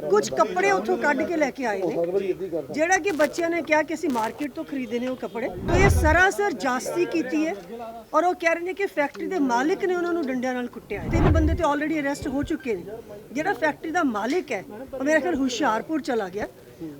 ਕੁਝ ਕੱਪੜੇ ਉੱਥੋਂ ਕੱਢ ਕੇ ਲੈ ਕੇ ਆਏ ਨੇ। ਜਿਹੜਾ ਕਿ ਬੱਚਿਆਂ ਨੇ ਕਿਹਾ ਕਿ ਅਸੀਂ ਮਾਰਕੀਟ ਤੋਂ ਖਰੀਦੇ ਨੇ ਉਹ ਕੱਪੜੇ। ਤਾਂ ਇਹ ਸਰਾਸਰ ਜਾਸਤੀ ਕੀਤੀ ਹੈ ਔਰ ਉਹ ਕਹਿ ਰਹੇ ਨੇ ਕਿ ਫੈਕਟਰੀ ਦੇ ਮਾਲਕ ਨੇ ਉਹਨਾਂ ਨੂੰ ਡੰਡਿਆਂ ਨਾਲ ਕੁੱਟਿਆ ਹੈ। ਤਿੰਨ ਬੰਦੇ ਤੇ ਆਲਰੇਡੀ ਅਰੈਸਟ ਹੋ ਚੁੱਕੇ ਨੇ। ਜਿਹੜਾ ਫੈਕਟਰੀ ਦਾ ਮਾਲਕ ਹੈ ਉਹ ਮੇਰੇ ਖਿਆਲ ਹੁਸ਼ਿਆਰਪੁਰ ਚਲਾ ਗਿਆ।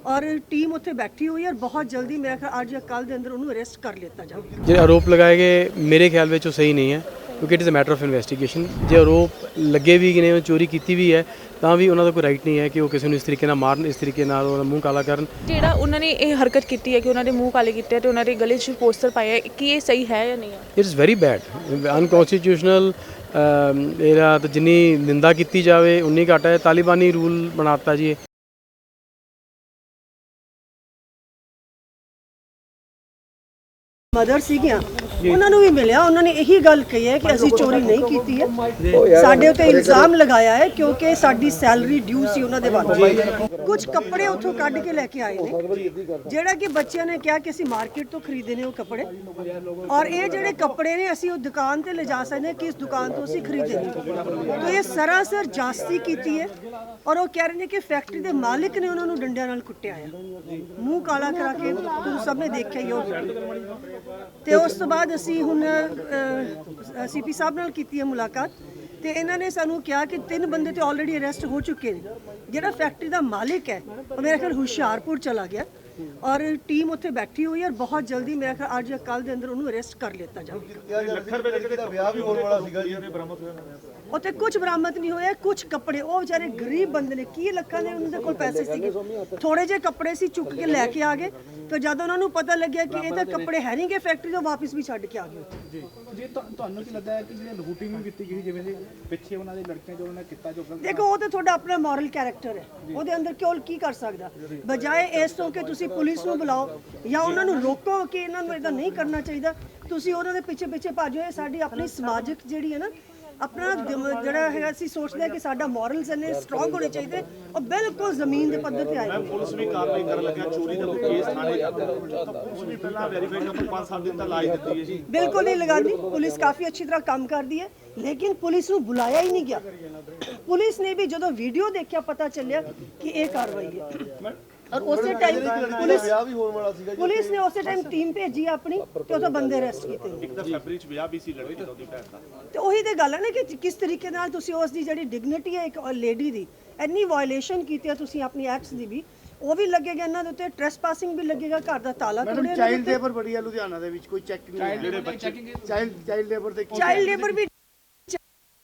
ਔਰ ਟੀਮ ਉੱਥੇ ਬੈਠੀ ਹੋਈ ਹੈ ਔਰ ਬਹੁਤ ਜਲਦੀ ਮੇਰੇ ਖਿਆਲ ਅੱਜ ਜਾਂ ਕੱਲ ਦੇ ਅੰਦਰ ਉਹਨੂੰ ਅਰੈਸਟ ਕਰ ਲਿੱਤਾ ਜਾਵੇਗਾ ਜਿਹੜੇ ਆਰੋਪ ਲਗਾਏ ਗਏ ਮੇਰੇ ਖਿਆਲ ਵਿੱਚ ਉਹ ਸਹੀ ਨਹੀਂ ਹੈ। ਕਿਉਂਕਿ it is a matter of investigation ਜੇ ਆਰੋਪ ਲੱਗੇ ਵੀ ਕਿ ਨੇ ਉਹ ਚੋਰੀ ਕੀਤੀ ਵੀ ਹੈ ਤਾਂ ਵੀ ਉਹਨਾਂ ਦਾ ਕੋਈ ਰਾਈਟ ਨਹੀਂ ਹੈ ਕਿ ਉਹ ਕਿਸੇ ਨੂੰ ਇਸ ਤਰੀਕੇ ਨਾਲ ਮਾਰਨ ਇਸ ਤਰੀਕੇ ਨਾਲ ਉਹਦਾ ਮੂੰਹ ਕਾਲਾ ਕਰਨ। ਜਿਹੜਾ ਉਹਨਾਂ ਨੇ ਇਹ ਹਰਕਤ ਕੀਤੀ ਹੈ ਕਿ ਉਹਨਾਂ ਦੇ ਮੂੰਹ ਕਾਲੇ ਕੀਤੇ ਤੇ ਉਹਨਾਂ ਦੇ ਗਲੇ 'ਚ ਪੋਸਟਰ ਪਾਏ ਆ ਕੀ ਇਹ ਸਹੀ ਹੈ ਜਾਂ ਨਹੀਂ ਹੈ? It is very bad unconstitutional ਇਹਦਾ ਤਾਂ ਜਿੰਨੀ ਨਿੰਦਾ ਕੀਤੀ ਜਾਵੇ ਉਨੀ ਘੱਟ ਹੈ। ਤਾਲਿਬਾਨੀ ਰੂਲ ਬਣਾਤਾ ਜੀ ਮਦਰ ਸੀਗੀਆਂ ਉਹਨਾਂ ਨੂੰ ਵੀ ਮਿਲਿਆ ਉਹਨਾਂ ਨੇ ਇਹੀ ਗੱਲ ਕਹੀ ਹੈ ਕਿ ਅਸੀਂ ਚੋਰੀ ਨਹੀਂ ਕੀਤੀ ਹੈ। ਸਾਡੇ ਉੱਤੇ ਇਲਜ਼ਾਮ ਲਗਾਇਆ ਹੈ ਕਿਉਂਕਿ ਸਾਡੀ ਸੈਲਰੀ ਡਿਊ ਸੀ ਉਹਨਾਂ ਦੇ ਵੱਲ। ਕੁਝ ਕੱਪੜੇ ਉੱਥੋਂ ਕੱਢ ਕੇ ਲੈ ਕੇ ਆਏ ਨੇ। ਜਿਹੜਾ ਕਿ ਬੱਚਿਆਂ ਨੇ ਕਿਹਾ ਕਿ ਅਸੀਂ ਮਾਰਕੀਟ ਤੋਂ ਖਰੀਦੇ ਨੇ ਉਹ ਕੱਪੜੇ। ਔਰ ਇਹ ਜਿਹੜੇ ਕੱਪੜੇ ਨੇ ਅਸੀਂ ਉਹ ਦੁਕਾਨ ਤੇ ਲਿਜਾ ਸਕਦੇ ਹਾਂ ਕਿ ਇਸ ਦੁਕਾਨ ਤੋਂ ਅਸੀਂ ਖਰੀਦੇ ਨੇ। ਤਾਂ ਇਹ ਸਰਾਸਰ ਜਾਸਤੀ ਕੀਤੀ ਹੈ ਔਰ ਉਹ ਕਹਿ ਰਹੇ ਨੇ ਕਿ ਫੈਕਟਰੀ ਦੇ ਮਾਲਕ ਨੇ ਉਹਨਾਂ ਨੂੰ ਡੰਡਿਆਂ ਨਾਲ ਕੁੱਟਿਆ ਹੈ ਮੂੰਹ ਕਾਲਾ ਕਰਾ ਕੇ ਤੁਸੀਂ ਸਭ ਨੇ ਦੇਖਿਆ ਹੀ ਉਹ ਤੇ ਉਸ ਤੋਂ ਬਾਅਦ ਅਸੀਂ ਹੁਣ ਸੀਪੀ ਸਾਹਿਬ ਨਾਲ ਕੀਤੀ ਹੈ ਮੁਲਾਕਾਤ ਤੇ ਇਹਨਾਂ ਨੇ ਸਾਨੂੰ ਕਿਹਾ ਕਿ ਤਿੰਨ ਬੰਦੇ ਤੇ ਆਲਰੇਡੀ ਅਰੈਸਟ ਹੋ ਚੁੱਕੇ ਨੇ। ਜਿਹੜਾ ਫੈਕਟਰੀ ਦਾ ਮਾਲਕ ਹੈ, ਉਹ ਮੇਰੇ ਖਿਆਲ ਹੁਸ਼ਿਆਰਪੁਰ ਚਲਾ ਗਿਆ। ਔਰ ਟੀਮ ਉੱਥੇ ਬੈਠੀ ਹੋਈ ਹੈ ਔਰ ਬਹੁਤ ਜਲਦੀ ਮੇਰੇ ਖਿਆਲ ਅੱਜ ਜਾਂ ਕੱਲ ਦੇ ਅੰਦਰ ਉਹਨੂੰ ਅਰੈਸਟ ਕਰ ਲਿੱਤਾ ਜਾਵੇਗਾ ਲੱਖ ਰੁਪਏ ਦੇ ਦਾ ਵਿਆਹ ਵੀ ਹੋਣ ਵਾਲਾ ਸੀਗਾ ਜੀ ਬਰਾਮਦ ਹੋਇਆ ਉੱਥੇ ਕੁਝ ਬਰਾਮਦ ਨਹੀਂ ਹੋਇਆ ਕੁਝ ਕੱਪੜੇ। ਉਹ ਵਿਚਾਰੇ ਗਰੀਬ ਬੰਦੇ ਨੇ ਕੀ ਲੱਖਾਂ ਦੇ ਉਹਨਾਂ ਦੇ ਕੋਲ ਪੈਸੇ ਸੀਗੇ? ਥੋੜੇ ਜਿਹੇ ਕੱਪੜੇ ਸੀ ਚੁੱਕ ਕੇ ਲੈ ਕੇ ਆ ਗਏ। ਤੇ ਜਦੋਂ ਉਹਨਾਂ ਨੂੰ ਪਤਾ ਲੱਗਿਆ ਕਿ ਇਹ ਤਾਂ ਕੱਪੜੇ ਹੈ ਨਹੀਂਗੇ ਫੈਕਟਰੀ ਤੋਂ ਵਾਪਸ ਵੀ ਛੱਡ ਕੇ ਆ ਗਏ। ਉੱਥੇ। ਜੀ ਤੁਹਾ- ਤੁਹਾਨੂੰ ਕੀ ਲੱਗਦਾ ਹੈ ਕਿ ਜਿਹੜੇ ਲੂਟਿੰਗ ਵੀ ਕੀਤੀ ਗਈ ਜਿਵੇਂ ਦੇ ਪਿੱਛੇ ਉਹਨਾਂ ਦੇ ਲੜਕਿਆਂ ਜੋ ਉਹਨਾਂ ਨੇ ਕੀਤਾ ਜੋ ਗਲਤ ਦੇਖੋ ਉਹ ਤਾਂ ਤੁਹਾਡਾ ਆਪਣਾ ਮੋਰਲ ਕੈਰੈਕਟਰ ਹੈ। ਉਹਦੇ ਅੰਦਰ ਕਿਉਂ ਕੀ ਕਰ ਸਕਦਾ? ਬਜਾਏ ਇਸ ਤੋਂ ਕਿ ਤੁਸੀਂ ਪੁਲਿਸ ਨੂੰ ਬੁਲਾਓ ਜਾਂ ਉਹਨਾਂ ਨੂੰ ਰੋਕੋ ਕਿ ਇਹਨਾਂ ਨੂੰ ਇਦਾਂ ਨਹੀਂ ਕਰਨਾ ਚਾਹੀਦਾ। ਤੁਸੀਂ ਉਹਨਾਂ ਦੇ ਪਿੱਛੇ ਪਿੱਛੇ ਭਾਜੋ ਇਹ ਸਾਡੀ ਆਪਣੀ ਸਮਾਜਿਕ ਜਿਹੜੀ ਹੈ ਨਾ ਆਪਣਾ ਦਿਮ- ਜਿਹੜਾ ਹੈਗਾ ਅਸੀਂ ਸੋਚਦੇ ਹਾਂ ਕਿ ਸਾਡਾ ਮੋਰਲਸ ਇੰਨੇ ਸਟਰੋਂਗ ਹੋਣੇ ਚਾਹੀਦੇ ਉਹ ਬਿਲਕੁਲ ਜ਼ਮੀਨ ਦੇ ਪੱਧਰ ਤੇ ਆਏ। ਹੋਏ। ਪੁਲਿਸ ਵੀ ਕਾਰਵਾਈ ਕਰਨ ਲੱਗਿਆ। ਚੋਰੀ ਦਾ ਕੋਈ ਕੇਸ ਥਾਣੇ ਜਾਂਦਾ ਤਾਂ ਪੁਲਿਸ ਵੀ ਪਹਿਲਾਂ ਵੈਰੀਫਾਈ ਕਰ 5-7 ਦਿਨ ਤਾਂ ਲਾਈ ਦਿੱਤੀ ਹੈ ਜੀ। ਬਿਲਕੁਲ ਨਹੀਂ ਲਗਾਉਂਦੀ। ਪੁਲਿਸ ਕਾਫੀ ਅੱਛੀ ਤਰ੍ਹਾਂ ਕੰਮ ਕਰਦੀ ਹੈ। ਲੇਕਿਨ ਪੁਲਿਸ ਨੂੰ ਬੁਲਾਇਆ ਹੀ ਨਹੀਂ ਗਿਆ। ਪੁਲਿਸ ਨੇ ਵੀ ਜਦੋਂ ਵੀਡੀਓ ਦੇਖਿਆ ਪਤਾ ਚੱਲਿਆ ਕਿ ਇਹ ਕਾਰਵਾਈ ਹੈ। ਔਰ ਉਸੇ ਟਾਈਮ ਪੁਲਿਸ ਵਿਆਹ ਵੀ ਹੋਣ ਵਾਲਾ ਸੀਗਾ ਪੁਲਿਸ ਨੇ ਉਸੇ ਟਾਈਮ ਟੀਮ ਭੇਜੀ ਆਪਣੀ ਤੇ ਉਹਦੇ ਬੰਦੇ ਅਰੈਸਟ ਕੀਤੇ। ਇੱਕ ਤਾਂ ਫੈਬਰੀ ਚ ਵਿਆਹ ਵੀ ਸੀ ਲੜਕੀ ਦਾ ਉਹਦੀ ਭੈਣ ਦਾ। ਤੇ ਉਹੀ ਤੇ ਗੱਲ ਹੈ ਨਾ ਕਿ ਕਿਸ ਤਰੀਕੇ ਨਾਲ ਤੁਸੀਂ ਉਸ ਦੀ ਜਿਹੜੀ ਡਿਗਨਿਟੀ ਹੈ ਇੱਕ ਲੇਡੀ ਦੀ ਇੰਨੀ ਵਾਇਲੇਸ਼ਨ ਕੀਤੀ ਹੈ ਤੁਸੀਂ ਆਪਣੀ ਐਕਟਸ ਦੀ ਵੀ ਉਹ ਵੀ ਲੱਗੇਗਾ ਇਹਨਾਂ ਦੇ ਉੱਤੇ ਟ੍ਰੈਸਪਾਸਿੰਗ ਵੀ ਲੱਗੇਗਾ ਘਰ ਦਾ ਤਾਲਾ ਤੋੜਿਆ ਚਾਈਲਡ ਲੇਬਰ ਬੜੀ ਆ ਲੁਧਿਆਣਾ ਦੇ ਵਿੱਚ ਕੋਈ ਚੈੱਕ ਨਹੀਂ ਚਾਈਲਡ ਲੇਬਰ ਤੇ ਚਾਈਲਡ ਲੇਬਰ ਵੀ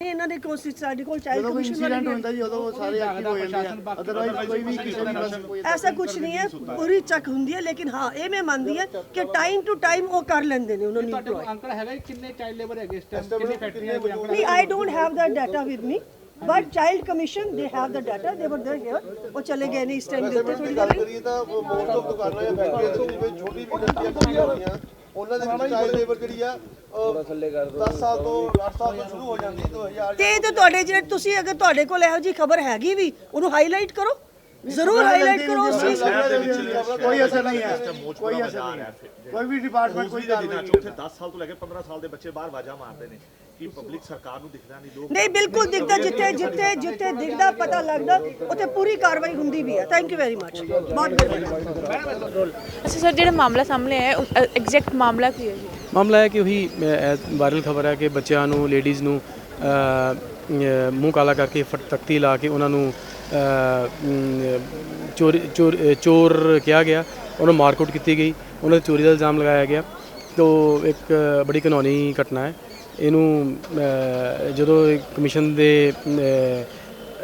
ਇਹਨਾਂ ਦੇ ਕੋਲ ਸਾਡੇ ਕੋਲ ਚਾਈਲਡ ਜਦੋਂ ਕੋਈ ਕਮਿਸ਼ਨ ਇਨਸੀਡੈਂਟ ਹੁੰਦਾ ਜੀ ਉਦੋਂ ਉਹ ਸਾਰੇ ਐਕਟਿਵ ਹੋ ਜਾਂਦੇ ਆ। ਅਦਰਵਾਈਜ਼ ਕੋਈ ਵੀ ਕਿਸੇ ਵੀ ਕੋਈ ਐਸਾ ਕੁਝ ਨਹੀਂ ਹੈ ਪੂਰੀ ਚੱਕ ਹੁੰਦੀ ਹੈ ਲੇਕਿਨ ਹਾਂ ਇਹ ਮੈਂ ਮੰਨਦੀ ਹਾਂ ਕਿ ਟਾਈਮ ਟੂ ਟਾਈਮ ਉਹ ਕਰ ਲੈਂਦੇ ਨੇ ਉਹਨਾਂ ਨੂੰ ਤੁਹਾਡੇ ਕੋਲ employ। ਅੰਕੜਾ ਹੈਗਾ ਜੀ ਕਿੰਨੇ ਚਾਈਲਡ ਲੇਬਰ ਹੈਗੇ ਇਸ ਟਾਈਮ ਕਿੰਨੀ ਫੈਕਟਰੀਆਂ ਕੋਈ ਅੰਕੜਾ ਨਹੀਂ I don't have that data with me but child commission they have the data they were there here ਉਹ ਚਲੇ ਗਏ ਨੇ ਇਸ ਟਾਈਮ ਦੇ ਉੱਤੇ ਥੋੜੀ ਉਹਨਾਂ ਦੇ ਵਿੱਚ ਚਾਈਲਡ ਲੇਬਰ ਜਿਹੜੀ ਆ ਥੋੜਾ ਥੱਲੇ ਕਰ ਦੋ 10 ਸਾਲ ਤੋਂ 8 ਸਾਲ ਤੋਂ ਸ਼ੁਰੂ ਹੋ ਜਾਂਦੀ 2000 ਤੇ ਇਹ ਤਾਂ ਤੁਹਾਡੇ ਜਿਹੜੇ ਤੁਸੀਂ ਅਗਰ ਤੁਹਾਡੇ ਕੋਲ ਇਹੋ ਜੀ ਖਬਰ ਹੈਗੀ ਵੀ ਉਹਨੂੰ ਹਾਈਲਾਈਟ ਕਰੋ। ਜ਼ਰੂਰ ਹਾਈਲਾਈਟ ਕਰੋ ਉਸ ਚੀਜ਼ ਨੂੰ। ਕੋਈ ਅਸਰ ਨਹੀਂ। ਹੈ। ਕੋਈ ਅਸਰ ਨਹੀਂ ਹੈ। ਕੋਈ ਵੀ ਡਿਪਾਰਟਮੈਂਟ ਕੋਈ ਚ ਉੱਥੇ 10 ਸਾਲ ਤੋਂ ਲੈ ਕੇ 15 ਸਾਲ ਦੇ ਬੱਚੇ ਬਾਹਰ ਵਾਜਾ ਮਾਰਦੇ ਨੇ। ਕਿ ਪਬਲਿਕ ਸਰਕਾਰ ਨੂੰ ਦਿਖਦਾ ਨਹੀਂ ਲੋਕ ਨਹੀਂ ਬਿਲਕੁਲ ਦਿਖਦਾ ਜਿੱਥੇ ਜਿੱਥੇ ਜਿੱਥੇ ਦਿਖਦਾ ਪਤਾ ਲੱਗਦਾ ਉੱਥੇ ਪੂਰੀ ਕਾਰਵਾਈ ਹੁੰਦੀ ਵੀ ਹੈ। ਥੈਂਕ ਯੂ ਵੈਰੀ ਮਚ ਬਹੁਤ ਬਹੁਤ ਅੱਛਾ ਸਰ ਜਿਹੜਾ ਮਾਮਲਾ ਸਾਹਮਣੇ ਆਇਆ ਹੈ ਐਗਜ਼ੈਕਟ ਮਾਮਲਾ ਕੀ ਹੈ ਜੀ? ਮਾਮਲਾ ਹੈ ਕਿ ਉਹੀ ਵਾਇਰਲ ਖਬਰ ਹੈ ਕਿ ਬੱਚਿਆਂ ਨੂੰ ਲੇਡੀਜ਼ ਨੂੰ ਮੂੰਹ ਕਾਲਾ ਕਰਕੇ ਫਟ ਤਖਤੀ ਲਾ ਕੇ ਉਹਨਾਂ ਨੂੰ ਚੋਰੀ ਚੋਰ ਚੋਰ ਕਿਹਾ ਗਿਆ। ਉਹਨਾਂ ਨੂੰ ਮਾਰਕੁੱਟ ਕੀਤੀ ਗਈ। ਉਹਨਾਂ ਤੇ ਚੋਰੀ ਦਾ ਇਲਜ਼ਾਮ ਲਗਾਇਆ ਗਿਆ। ਤੋ ਇੱਕ ਬੜੀ ਕਾਨੂੰਨੀ ਘਟਨਾ ਹੈ। ਇਹਨੂੰ ਜਦੋਂ ਕਮਿਸ਼ਨ ਦੇ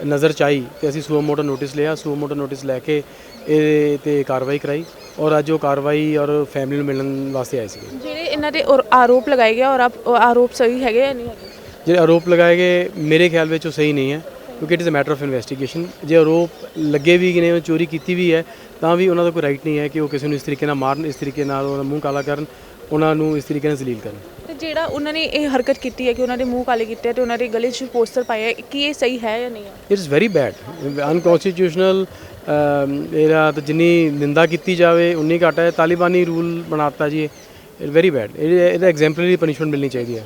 ਨਜ਼ਰ ਚ ਆਈ ਤੇ ਅਸੀਂ ਸੂਓ ਮੋਟੋ ਨੋਟਿਸ ਲਿਆ ਸੂਓ ਮੋਟੋ ਨੋਟਿਸ ਲੈ ਕੇ ਇਹ ਤੇ ਕਾਰਵਾਈ ਕਰਾਈ ਔਰ ਅੱਜ ਉਹ ਕਾਰਵਾਈ ਔਰ ਫੈਮਿਲੀ ਨੂੰ ਮਿਲਣ ਵਾਸਤੇ ਆਏ ਸੀਗੇ। ਜਿਹੜੇ ਇਹਨਾਂ ਦੇ ਔਰ- ਆਰੋਪ ਲਗਾਏ ਗਏ ਔਰ ਆਰੋਪ ਸਹੀ ਹੈਗੇ ਜਾਂ ਨਹੀਂ ਹੈਗੇ? ਜਿਹੜੇ ਆਰੋਪ ਲਗਾਏ ਗਏ ਮੇਰੇ ਖਿਆਲ ਵਿੱਚ ਉਹ ਸਹੀ ਨਹੀਂ ਹੈ ਕਿਉਂਕਿ it is a matter of investigation ਜੇ ਆਰੋਪ ਲੱਗੇ ਵੀ ਨੇ ਉਹ ਚੋਰੀ ਕੀਤੀ ਵੀ ਹੈ ਤਾਂ ਵੀ ਉਹਨਾਂ ਦਾ ਕੋਈ ਰਾਈਟ ਨਹੀਂ ਹੈ ਕਿ ਉਹ ਕਿਸੇ ਨੂੰ ਇਸ ਤਰੀਕੇ ਨਾਲ ਮਾਰਨ ਇਸ ਤਰੀਕੇ ਨਾਲ ਉਹਦਾ ਮੂੰਹ ਕਾਲਾ ਕਰਨ ਉਹਨਾਂ ਨੂੰ ਇਸ ਤਰੀਕੇ ਨਾਲ ਜ਼ਲੀਲ ਕਰਨ। ਜਿਹੜਾ ਉਹਨਾਂ ਨੇ ਇਹ ਹਰਕਤ ਕੀਤੀ ਹੈ ਕਿ ਉਹਨਾਂ ਦੇ ਮੂੰਹ ਕਾਲੇ ਕੀਤੇ ਆ ਤੇ ਉਹਨਾਂ ਦੇ ਗਲੇ 'ਚ ਪੋਸਟਰ ਪਾਏ ਹੈ ਕੀ ਇਹ ਸਹੀ ਹੈ ਜਾਂ ਨਹੀਂ ਹੈ? ਇਟਸ ਵੈਰੀ ਬੈਡ ਅਨਕਨਸਟੀਟਿਊਸ਼ਨਲ ਇਹਦਾ ਤਾਂ ਜਿੰਨੀ ਨਿੰਦਾ ਕੀਤੀ ਜਾਵੇ, ਉਨੀ ਘੱਟ ਹੈ। ਤਾਲਿਬਾਨੀ ਰੂਲ ਬਣਾਤਾ ਜੀ ਵੈਰੀ ਬੈਡ ਇਹਦਾ ਐਗਜ਼ੈਂਪਲਰੀ ਪਨਿਸ਼ਮੈਂਟ ਮਿਲਣੀ ਚਾਹੀਦੀ ਹੈ।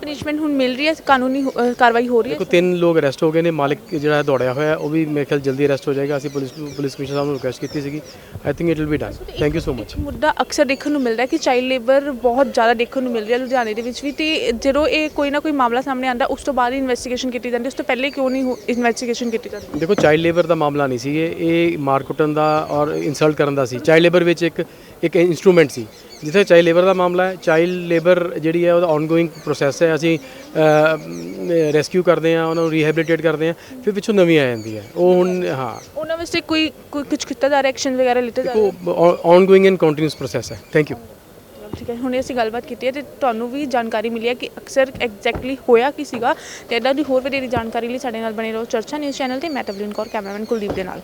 ਪਨਿਸ਼ਮੈਂਟ ਹੁਣ ਮਿਲ ਰਹੀ ਹੈ ਕਾਨੂੰਨੀ ਅ, ਕਾਰਵਾਈ ਹੋ ਰਹੀ ਹੈ? ਦੇਖੋ ਤਿੰਨ ਲੋਕ ਅਰੈਸਟ ਹੋ ਗਏ ਨੇ ਮਾਲਿਕ ਜਿਹੜਾ ਹੈ ਦੌੜਿਆ ਹੋਇਆ ਹੈ, ਉਹ ਵੀ ਮੇਰੇ ਖਿਆਲ ਜਲਦੀ ਅਰੈਸਟ ਹੋ ਜਾਏਗਾ। ਅਸੀਂ ਪੁਲਿਸ ਪੁਲਿਸ ਕਮਿਸ਼ਨਰ ਸਾਹਿਬ ਨੂੰ ਰਿਕੁਐਸਟ ਕੀਤੀ ਸੀਗੀ। I think it will be done thank you so much ਮੁੱਦਾ ਅਕਸਰ ਦੇਖਣ ਨੂੰ ਮਿਲਦਾ ਹੈ ਕਿ ਚਾਈਲਡ ਲੇਬਰ ਬਹੁਤ ਜ਼ਿਆਦਾ ਦੇਖਣ ਨੂੰ ਮਿਲ ਰਿਹਾ ਲੁਧਿਆਣੇ ਦੇ ਵਿੱਚ ਵੀ ਤੇ ਜਦੋਂ ਇਹ ਕੋਈ ਨਾ ਕੋਈ ਮਾਮਲਾ ਸਾਹਮਣੇ ਆਉਂਦਾ ਉਸ ਤੋਂ ਬਾਅਦ ਹੀ ਇਨਵੈਸਟੀਗੇਸ਼ਨ ਕੀਤੀ ਜਾਂਦੀ ਉਸ ਤੋਂ ਪਹਿਲੇ ਕਿਉਂ ਨਹੀਂ ਇਨਵੈਸਟੀਗੇਸ਼ਨ ਕੀਤੀ ਜਾਂਦੀ? ਦੇਖੋ ਚਾਈਲਡ ਲੇਬਰ ਦਾ ਮਾਮਲਾ ਨਹੀਂ ਸੀ ਇਹ ਇਹ ਮਾਰ ਕੁੱਟਣ ਦਾ ਔਰ ਇਨਸਲਟ ਕਰਨ ਦਾ ਸੀ। ਚਾਈਲਡ ਲੇਬਰ ਵਿੱਚ ਇੱਕ ਇੱਕ ਇਨਸਟਰੂਮੈਂਟ ਸੀ। ਜਿੱਥੇ ਚਾਈਲਡ ਲੇਬਰ ਦਾ ਮਾਮਲਾ ਹੈ ਚਾਈਲਡ ਲੇਬਰ ਜਿਹੜੀ ਹੈ ਉਹਦਾ ਆਨਗੋਇੰਗ ਪ੍ਰੋਸੈਸ ਹੈ। ਅਸੀਂ ਰੈਸਕਿਊ ਕਰਦੇ ਹਾਂ ਉਹਨਾਂ ਨੂੰ ਰੀਹੈਬਿਲਿਟੇਟ ਕਰਦੇ ਹਾਂ ਫਿਰ ਪਿੱਛੋਂ ਨਵੀਂ ਆ ਜਾਂਦੀ ਹੈ। ਉਹ ਹੁਣ ਹਾਂ। ਉਹਨਾਂ ਵਾਸਤੇ ਕੋਈ ਕੋਈ ਕੁਝ ਕੀਤਾ ਜਾ ਰਿਹਾ ਐਕਸ਼ਨ ਵਗੈਰਾ ਲਿੱਤੇ ਜਾ ਰਹੇ? ਆਨਗੋਇੰਗ ਐਂਡ ਕੰਟੀਨਿਊਸ ਪ੍ਰੋਸੈਸ ਹੈ। ਥੈਂਕ ਯੂ ਠੀਕ ਹੈ ਹੁਣ ਅਸੀਂ ਗੱਲਬਾਤ ਕੀਤੀ ਹੈ ਤੇ ਤੁਹਾਨੂੰ ਵੀ ਜਾਣਕਾਰੀ ਮਿਲੀ ਹੈ ਕਿ ਅਕਸਰ ਐਗਜ਼ੈਕਟਲੀ ਹੋਇਆ ਕੀ ਸੀਗਾ ਤੇ ਇਦਾਂ ਦੀ ਹੋਰ ਵਧੇਰੀ ਜਾਣਕਾਰੀ ਲਈ ਸਾਡੇ ਨਾਲ ਬਣੇ ਰਹੋ ਚਰਚਾ ਨਿਊਜ਼ ਚੈਨਲ ਤੇ ਮੈਂ ਤਵਲੀਨ ਕੌਰ ਕੈਮਰਾਮੈਨ ਕੁਲਦੀਪ ਦੇ ਨਾਲ।